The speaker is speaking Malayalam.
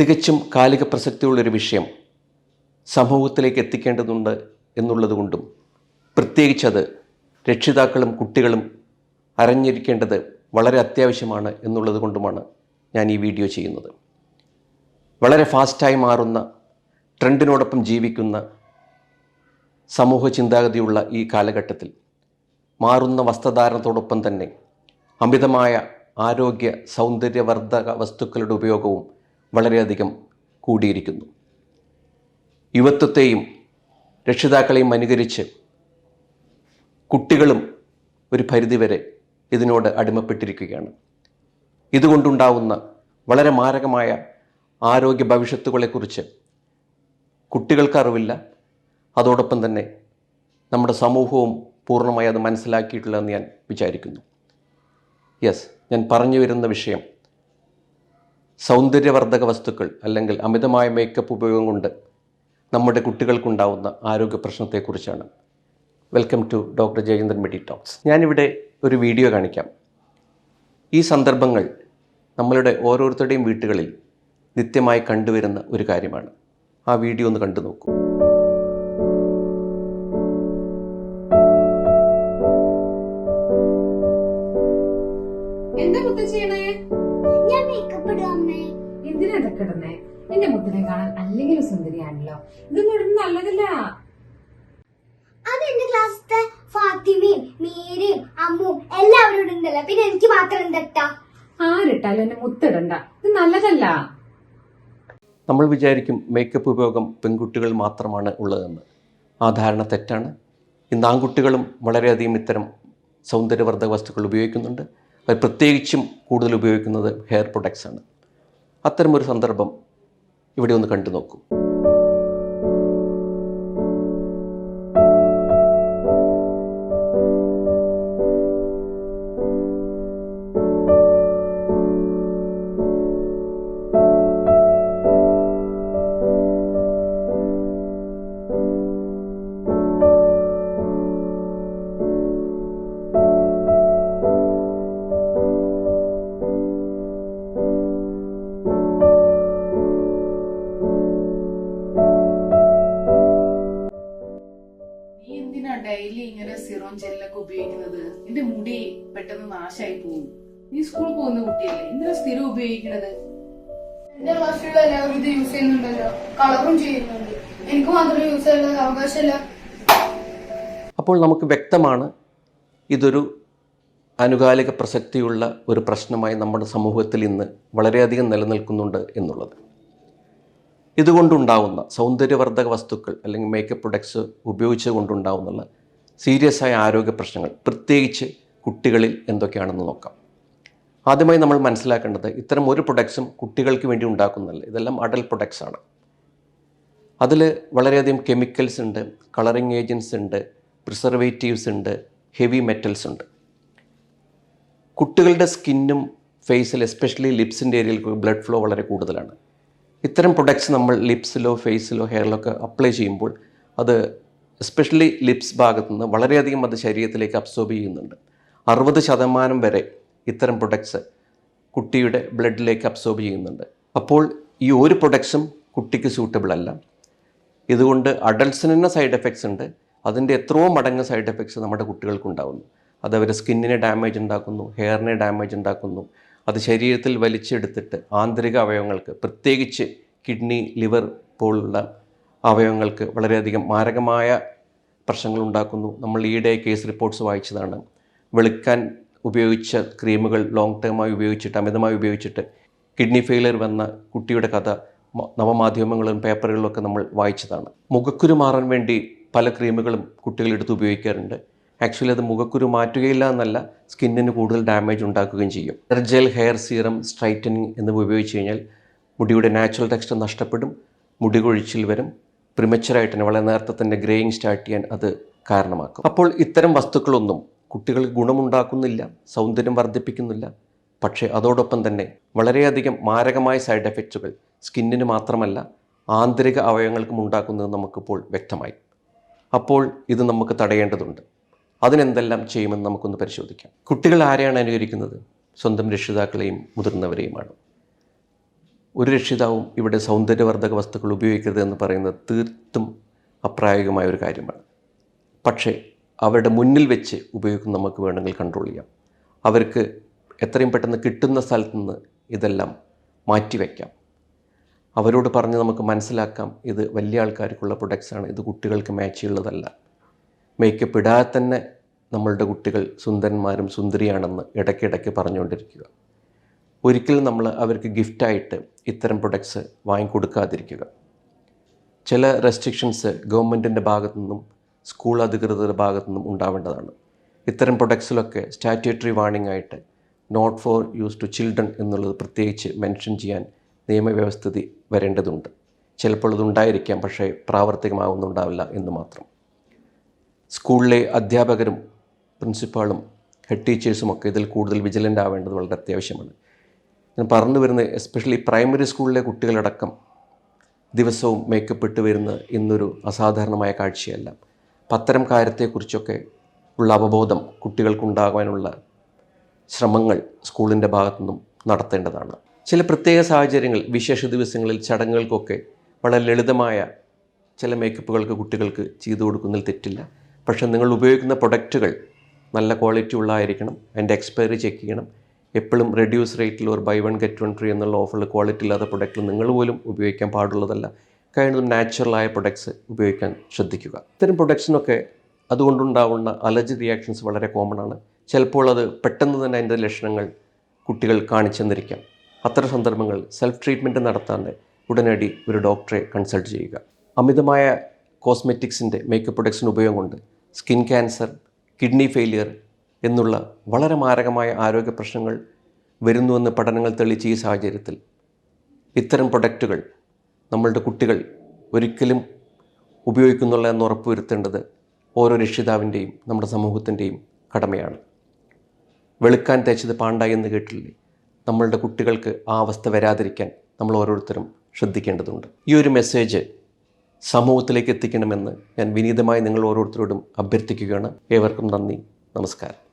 തികച്ചും കാലിക പ്രസക്തിയുള്ളൊരു വിഷയം സമൂഹത്തിലേക്ക് എത്തിക്കേണ്ടതുണ്ട് എന്നുള്ളതുകൊണ്ടും പ്രത്യേകിച്ചത് രക്ഷിതാക്കളും കുട്ടികളും അറിഞ്ഞിരിക്കേണ്ടത് വളരെ അത്യാവശ്യമാണ് എന്നുള്ളത് കൊണ്ടുമാണ് ഞാൻ ഈ വീഡിയോ ചെയ്യുന്നത്. വളരെ ഫാസ്റ്റായി മാറുന്ന ട്രെൻഡിനോടൊപ്പം ജീവിക്കുന്ന സമൂഹ ചിന്താഗതിയുള്ള ഈ കാലഘട്ടത്തിൽ മാറുന്ന വസ്ത്രധാരണത്തോടൊപ്പം തന്നെ അമിതമായ ആരോഗ്യ സൗന്ദര്യവർദ്ധക വസ്തുക്കളുടെ ഉപയോഗവും വളരെയധികം കൂടിയിരിക്കുന്നു. യുവത്വത്തെയും രക്ഷിതാക്കളെയും അനുകരിച്ച് കുട്ടികളും ഒരു പരിധിവരെ ഇതിനോട് അടിമപ്പെട്ടിരിക്കുകയാണ്. ഇതുകൊണ്ടുണ്ടാവുന്ന വളരെ മാരകമായ ആരോഗ്യ ഭവിഷ്യത്തുകളെക്കുറിച്ച് കുട്ടികൾക്ക് അറിവില്ല. അതോടൊപ്പം തന്നെ നമ്മുടെ സമൂഹവും പൂർണമായി അത് മനസ്സിലാക്കിയിട്ടില്ല എന്ന് ഞാൻ വിചാരിക്കുന്നു. യെസ് ഞാൻ പറഞ്ഞു വരുന്ന വിഷയം സൗന്ദര്യവർദ്ധക വസ്തുക്കൾ അല്ലെങ്കിൽ അമിതമായ മേക്കപ്പ് ഉപയോഗം കൊണ്ട് നമ്മുടെ കുട്ടികൾക്കുണ്ടാവുന്ന ആരോഗ്യ പ്രശ്നത്തെക്കുറിച്ചാണ്. Welcome to doctor Jayachandran medi talks ഞാനിവിടെ ഒരു വീഡിയോ കാണിക്കാം. ഈ സന്ദർഭങ്ങൾ നമ്മളുടെ ഓരോരുത്തരുടെയും വീട്ടുകളിൽ നിത്യമായി കണ്ടുവരുന്ന ഒരു കാര്യമാണ്. ആ വീഡിയോ ഒന്ന് കണ്ടു നോക്കൂ. എന്താ മുത്ത ചെയ്യണേ എന്തിനാ ഇതൊക്കെ ഇടുന്നേ? എന്റെ മുത്തിനെ കാണാൻ അല്ലെങ്കിലും സുന്ദരിയാണല്ലോ. ഇതൊന്നും ഇടുന്ന നല്ലതല്ല. അത് എന്റെ ക്ലാസ്സിലെ ഫാത്തിമയും മീരയും അമ്മും എല്ലാവരും ഇടുന്നല്ലോ പിന്നെ എനിക്ക് മാത്രം എന്തട്ടാ? ആരിട്ടാലും എന്റെ മുത്തിടണ്ട ഇത് നല്ലതല്ല. നമ്മൾ വിചാരിക്കും മേക്കപ്പ് ഉപയോഗം പെൺകുട്ടികൾ മാത്രമാണ് ഉള്ളതെന്ന്. ആ ധാരണ തെറ്റാണ്. ഇന്ന് ആൺകുട്ടികളും വളരെയധികം ഇത്തരം സൗന്ദര്യവർദ്ധക വസ്തുക്കൾ ഉപയോഗിക്കുന്നുണ്ട്. പ്രത്യേകിച്ചും കൂടുതൽ ഉപയോഗിക്കുന്നത് ഹെയർ പ്രൊഡക്ട്സ് ആണ്. അത്തരമൊരു സന്ദർഭം ഇവിടെ ഒന്ന് കണ്ടു നോക്കൂ ജെല്ലൊക്കെ ഉപയോഗിക്കുന്നത് നിന്റെ മുടി പെട്ടെന്ന് നാശമായി പോകും. നീ സ്കൂളിൽ പോകുന്ന കുട്ടിയല്ലേ എന്തിനാ സ്ഥിരം ഉപയോഗിക്കണത് എന്റെ ക്ലാസ്സിലുള്ള എല്ലാവരും ഇത് യൂസ് ചെയ്യുന്നുണ്ടല്ലോ കളറും ചെയ്യുന്നുണ്ട്. എനിക്ക് മാത്രം യൂസ് ചെയ്യാൻ അവകാശമില്ല. അപ്പോൾ നമുക്ക് വ്യക്തമാണ് ഇതൊരു അനുകാലിക പ്രസക്തിയുള്ള ഒരു പ്രശ്നമായി നമ്മുടെ സമൂഹത്തിൽ ഇന്ന് വളരെയധികം നിലനിൽക്കുന്നുണ്ട് എന്നുള്ളത്. ഇതുകൊണ്ടുണ്ടാവുന്ന സൗന്ദര്യവർദ്ധക വസ്തുക്കൾ അല്ലെങ്കിൽ മേക്കപ്പ് പ്രൊഡക്ട്സ് ഉപയോഗിച്ചുകൊണ്ടുണ്ടാവുന്നുള്ള സീരിയസ് ആയ ആരോഗ്യ പ്രശ്നങ്ങൾ പ്രത്യേകിച്ച് കുട്ടികളിൽ എന്തൊക്കെയാണെന്ന് നോക്കാം. ആദ്യമായി നമ്മൾ മനസ്സിലാക്കേണ്ടത് ഇത്തരം ഒരു പ്രൊഡക്ട്സും കുട്ടികൾക്ക് വേണ്ടി ഉണ്ടാക്കുന്നതല്ല ഇതെല്ലാം അഡൽ പ്രൊഡക്ട്സ് ആണ്. അതിൽ വളരെയധികം കെമിക്കൽസ് ഉണ്ട് കളറിങ് ഏജൻസ് ഉണ്ട് പ്രിസർവേറ്റീവ്സ് ഉണ്ട് ഹെവി മെറ്റൽസ് ഉണ്ട്. കുട്ടികളുടെ സ്കിന്നും ഫേസിൽ എസ്പെഷ്യലി ലിപ്സിന്റെ ഏരിയയിൽ ബ്ലഡ് ഫ്ലോ വളരെ കൂടുതലാണ്. ഇത്തരം പ്രൊഡക്ട്സ് നമ്മൾ ലിപ്സിലോ ഫേസിലോ ഹെയറിലോ ഒക്കെ അപ്ലൈ ചെയ്യുമ്പോൾ അത് എസ്പെഷ്യലി ലിപ്സ് ഭാഗത്തു നിന്ന് വളരെയധികം അത് ശരീരത്തിലേക്ക് അബ്സോർബ് ചെയ്യുന്നുണ്ട്. അറുപത് ശതമാനം വരെ ഇത്തരം പ്രൊഡക്ട്സ് കുട്ടിയുടെ ബ്ലഡിലേക്ക് അബ്സോർബ് ചെയ്യുന്നുണ്ട്. അപ്പോൾ ഈ ഒരു പ്രൊഡക്ട്സും കുട്ടിക്ക് സൂട്ടബിൾ അല്ല. ഇതുകൊണ്ട് അഡൾട്ട്സിന് തന്നെ സൈഡ് എഫക്ട്സ് ഉണ്ട്. അതിന്റെ എത്രയോ മടങ്ങ് സൈഡ് എഫക്ട്സ് നമ്മുടെ കുട്ടികൾക്ക് ഉണ്ടാകുന്നു അത് അവരുടെ സ്കിന്നിനെ ഡാമേജ് ഉണ്ടാക്കുന്നു ഹെയറിനെ ഡാമേജ് ഉണ്ടാക്കുന്നു. അത് ശരീരത്തിൽ വലിച്ചെടുത്തിട്ട് ആന്തരിക അവയവങ്ങൾക്ക് പ്രത്യേകിച്ച് കിഡ്നി ലിവർ പോലുള്ള അവയവങ്ങൾക്ക് വളരെയധികം മാരകമായ പ്രശ്നങ്ങൾ ഉണ്ടാക്കുന്നു നമ്മൾ ഈയിടെ കേസ് റിപ്പോർട്ട്സ് വായിച്ചതാണ്. വെളുക്കാൻ ഉപയോഗിച്ച ക്രീമുകൾ ലോങ് ടേമായി ഉപയോഗിച്ചിട്ട് അമിതമായി ഉപയോഗിച്ചിട്ട് കിഡ്നി ഫെയിലിയർ വന്ന കുട്ടിയുടെ കഥ നവമാധ്യമങ്ങളും പേപ്പറുകളിലൊക്കെ നമ്മൾ വായിച്ചതാണ്. മുഖക്കുരു മാറാൻ വേണ്ടി പല ക്രീമുകളും കുട്ടികളെടുത്ത് ഉപയോഗിക്കാറുണ്ട്. ആക്ച്വലി അത് മുഖക്കുരു മാറ്റുകയില്ല എന്നല്ല സ്കിന്നിന് കൂടുതൽ ഡാമേജ് ഉണ്ടാക്കുകയും ചെയ്യും. ജെൽ ഹെയർ സീറം സ്ട്രൈറ്റനിങ് എന്നിവ ഉപയോഗിച്ച് കഴിഞ്ഞാൽ മുടിയുടെ നാച്ചുറൽ ടെക്സ്ചർ നഷ്ടപ്പെടും മുടി കൊഴിച്ചിൽ വരും പ്രിമച്ചറായിട്ട് തന്നെ വളരെ നേരത്തെ തന്നെ ഗ്രേയിങ് സ്റ്റാർട്ട് ചെയ്യാൻ അത് കാരണമാക്കും. അപ്പോൾ ഇത്തരം വസ്തുക്കളൊന്നും കുട്ടികൾക്ക് ഗുണമുണ്ടാക്കുന്നില്ല സൗന്ദര്യം വർദ്ധിപ്പിക്കുന്നില്ല. പക്ഷേ അതോടൊപ്പം തന്നെ വളരെയധികം മാരകമായ സൈഡ് എഫക്റ്റുകൾ സ്കിന്നിന് മാത്രമല്ല ആന്തരിക അവയവങ്ങൾക്കും ഉണ്ടാക്കുന്നത് നമുക്കിപ്പോൾ വ്യക്തമായി. അപ്പോൾ ഇത് നമുക്ക് തടയേണ്ടതുണ്ട്. അതിനെന്തെല്ലാം ചെയ്യുമെന്ന് നമുക്കൊന്ന് പരിശോധിക്കാം. കുട്ടികൾ ആരെയാണ് അനുകരിക്കുന്നത്? സ്വന്തം രക്ഷിതാക്കളെയും മുതിർന്നവരെയുമാണ്? ഒരു രക്ഷിതാവും ഇവിടെ സൗന്ദര്യവർദ്ധക വസ്തുക്കൾ ഉപയോഗിക്കരുത് എന്ന് പറയുന്നത് തീർത്തും അപ്രായോഗികമായ ഒരു കാര്യമാണ്. പക്ഷേ അവരുടെ മുന്നിൽ വെച്ച് ഉപയോഗിക്കുന്ന നമുക്ക് വേണമെങ്കിൽ കൺട്രോൾ ചെയ്യാം. അവർക്ക് എത്രയും പെട്ടെന്ന് കിട്ടുന്ന സ്ഥലത്ത് നിന്ന് ഇതെല്ലാം മാറ്റിവെക്കാം അവരോട് പറഞ്ഞ് നമുക്ക് മനസ്സിലാക്കാം ഇത് വലിയ ആൾക്കാർക്കുള്ള പ്രൊഡക്ട്സാണ് ഇത് കുട്ടികൾക്ക് മാച്ച് ചെയ്യുള്ളതല്ല. മേക്കപ്പ് ഇടാതെ തന്നെ നമ്മളുടെ കുട്ടികൾ സുന്ദരന്മാരും സുന്ദരിയാണെന്ന് ഇടയ്ക്കിടയ്ക്ക് പറഞ്ഞുകൊണ്ടിരിക്കുക. ഒരിക്കലും നമ്മൾ അവർക്ക് ഗിഫ്റ്റായിട്ട് ഇത്തരം പ്രൊഡക്ട്സ് വാങ്ങിക്കൊടുക്കാതിരിക്കുക. ചില റെസ്ട്രിക്ഷൻസ് ഗവൺമെന്റിന്റെ ഭാഗത്തു നിന്നും സ്കൂൾ അധികൃതരുടെ ഭാഗത്തു നിന്നും ഉണ്ടാവേണ്ടതാണ്. ഇത്തരം പ്രൊഡക്ട്സിലൊക്കെ സ്റ്റാറ്റ്യൂട്ടറി വാണിംഗ് ആയിട്ട് not for use to children എന്നുള്ളത് പ്രത്യേകിച്ച് മെൻഷൻ ചെയ്യാൻ നിയമവ്യവസ്ഥിതി വരേണ്ടതുണ്ട്. ചിലപ്പോൾ ഉണ്ടായിരിക്കാം പക്ഷേ പ്രാവർത്തികമാകുന്നുണ്ടാവില്ല എന്ന് മാത്രം. സ്കൂളിലെ അധ്യാപകരും പ്രിൻസിപ്പാളും ഹെഡ് ടീച്ചേഴ്സും ഒക്കെ ഇതിൽ കൂടുതൽ വിജിലന്റ് ആവേണ്ടത് വളരെ അത്യാവശ്യമാണ്. ഞാൻ പറഞ്ഞു വരുന്നത് എസ്പെഷ്യലി പ്രൈമറി സ്കൂളിലെ കുട്ടികളടക്കം ദിവസവും മേക്കപ്പ് ഇട്ട് വരുന്ന ഇന്നൊരു അസാധാരണമായ കാഴ്ചയല്ല. പത്തരം കാര്യത്തെക്കുറിച്ചൊക്കെ ഉള്ള അവബോധം കുട്ടികൾക്കുണ്ടാകാനുള്ള ശ്രമങ്ങൾ സ്കൂളിന്റെ ഭാഗത്തുനിന്നും നടത്തേണ്ടതാണ്. ചില പ്രത്യേക സാഹചര്യങ്ങൾ വിശേഷ ദിവസങ്ങളിൽ ചടങ്ങുകൾക്കൊക്കെ വളരെ ലളിതമായ ചില മേക്കപ്പുകൾക്ക് കുട്ടികൾക്ക് ചെയ്തു കൊടുക്കുന്നതിൽ തെറ്റില്ല. പക്ഷേ നിങ്ങൾ ഉപയോഗിക്കുന്ന പ്രൊഡക്റ്റുകൾ നല്ല ക്വാളിറ്റി ഉള്ളതായിരിക്കണം അതിന്റെ എക്സ്പയറി ചെക്ക് ചെയ്യണം എപ്പോഴും റെഡ്യൂസ് റേറ്റിൽ ഒരു buy one get one free എന്നുള്ള ഓഫറിൽ ക്വാളിറ്റി ഇല്ലാത്ത പ്രൊഡക്റ്റ് നിങ്ങൾ പോലും ഉപയോഗിക്കാൻ പാടുള്ളതല്ല. കഴിയുന്നതും നാച്ചുറലായ പ്രൊഡക്ട്സ് ഉപയോഗിക്കാൻ ശ്രദ്ധിക്കുക. ഇത്തരം പ്രൊഡക്ട്സിനൊക്കെ അതുകൊണ്ടുണ്ടാവുന്ന അലർജി റിയാക്ഷൻസ് വളരെ കോമൺ ആണ്. ചിലപ്പോൾ അത് പെട്ടെന്ന് തന്നെ അതിന്റെ ലക്ഷണങ്ങൾ കുട്ടികൾ കാണിച്ചെന്നിരിക്കാം. അത്തരം സന്ദർഭങ്ങൾ സെൽഫ് ട്രീറ്റ്മെന്റ് നടത്താണ്ട് ഉടനടി ഒരു ഡോക്ടറെ കൺസൾട്ട് ചെയ്യുക. അമിതമായ കോസ്മെറ്റിക്സിന്റെ മേക്കപ്പ് പ്രൊഡക്ട്സിന്റെ ഉപയോഗം കൊണ്ട് സ്കിൻ ക്യാൻസർ കിഡ്നി ഫെയിലിയർ എന്നുള്ള വളരെ മാരകമായ ആരോഗ്യ പ്രശ്നങ്ങൾ വരുന്നുവെന്ന് പഠനങ്ങൾ തെളിയിച്ച ഈ സാഹചര്യത്തിൽ ഇത്തരം പ്രൊഡക്റ്റുകൾ നമ്മളുടെ കുട്ടികൾ ഒരിക്കലും ഉപയോഗിക്കുന്നുള്ള എന്ന് ഉറപ്പുവരുത്തേണ്ടത് ഓരോ രക്ഷിതാവിന്റെയും നമ്മുടെ സമൂഹത്തിന്റെയും കടമയാണ്. വെളുക്കാൻ തേച്ചത് പാണ്ടായി എന്ന് കേട്ടില്ലേ? നമ്മളുടെ കുട്ടികൾക്ക് ആ അവസ്ഥ വരാതിരിക്കാൻ നമ്മൾ ഓരോരുത്തരും ശ്രദ്ധിക്കേണ്ടതുണ്ട്. ഈ ഒരു മെസ്സേജ് സമൂഹത്തിലേക്ക് എത്തിക്കണമെന്ന് ഞാൻ വിനീതമായി നിങ്ങൾ ഓരോരുത്തരോടും അഭ്യർത്ഥിക്കുകയാണ്. ഏവർക്കും നന്ദി. നമസ്കാരം.